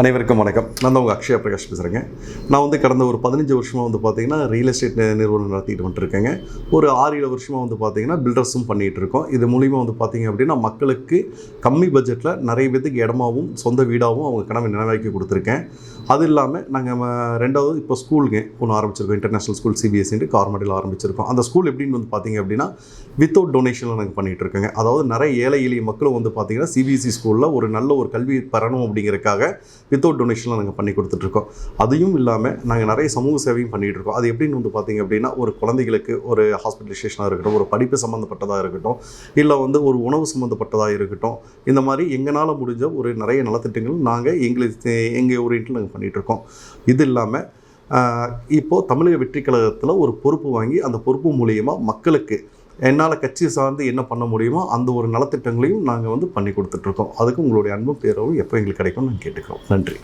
அனைவருக்கும் வணக்கம். நான் உங்கள் அக்ஷயா பிரகாஷ் பேசுகிறேங்க நான் வந்து கடந்த ஒரு பதினஞ்சு வருஷமாக வந்து பார்த்தீங்கன்னா ரியல் எஸ்டேட் நிறுவனம் நடத்திட்டு வந்துட்டுருக்கேங்க ஒரு ஆறு ஏழு வருஷமாக வந்து பார்த்தீங்கன்னா பில்டர்ஸும் பண்ணிகிட்டு இருக்கோம். இது மூலிமா வந்து பார்த்தீங்க அப்படின்னா மக்களுக்கு கம்மி பட்ஜெட்டில் நிறைய பேத்துக்கு இடமாவும் சொந்த வீடாகவும் அவங்க கனவை நினைவாக்கி கொடுத்துருக்கேன். அது இல்லாமல் நாங்கள் ரெண்டாவது இப்போ ஸ்கூலுங்க ஒன்று ஆரம்பிச்சிருக்கோம். இன்டர்நேஷனல் ஸ்கூல் சிபிஎஸ்சின்ட்டு கார்மடியில் ஆரம்பிச்சிருக்கோம். அந்த ஸ்கூல் எப்படின்னு வந்து பார்த்தீங்க அப்படின்னா வித்தவுட் டொனேஷனில் நாங்கள் பண்ணிகிட்டு இருக்கோங்க. அதாவது நிறைய ஏழை எளிய மக்களும் வந்து பார்த்தீங்கன்னா சிபிஎஸ்சி ஸ்கூலில் ஒரு நல்ல ஒரு கல்வி பெறணும் அப்படிங்கிறதுக்காக வித்தவுட் டொனேஷனில் நாங்கள் பண்ணி கொடுத்துட்ருக்கோம். அதையும் இல்லாமல் நாங்கள் நிறைய சமூக சேவையும் பண்ணிகிட்டு இருக்கோம். அது எப்படின்னு வந்து பார்த்தீங்க அப்படின்னா ஒரு குழந்தைகளுக்கு ஒரு ஹாஸ்பிட்டலைசேஷனாக இருக்கட்டும் ஒரு படிப்பு சம்மந்தப்பட்டதாக இருக்கட்டும் இல்லை வந்து ஒரு உணவு சம்மந்தப்பட்டதாக இருக்கட்டும் இந்த மாதிரி எங்களால் முடிஞ்ச ஒரு நிறைய நலத்திட்டங்கள் நாங்கள் எங்களுக்கு எங்கள் ஓரியன்ட்டில் நாங்கள் பண்ணிகிட்ருக்கோம் இது இல்லாமல் இப்போது தமிழக வெற்றி கழகத்தில் ஒரு பொறுப்பு வாங்கி அந்த பொறுப்பு மூலியமாக மக்களுக்கு என்னால் கட்சி சார்ந்து என்ன பண்ண முடியுமோ அந்த ஒரு நலத்திட்டங்களையும் நாங்கள் வந்து பண்ணி கொடுத்துட்ருக்கோம் அதுக்கு உங்களுடைய அன்பும் பேரவும் எப்போ எங்களுக்கு கிடைக்கும்னு நாங்கள் கேட்டுக்கிறோம். நன்றி.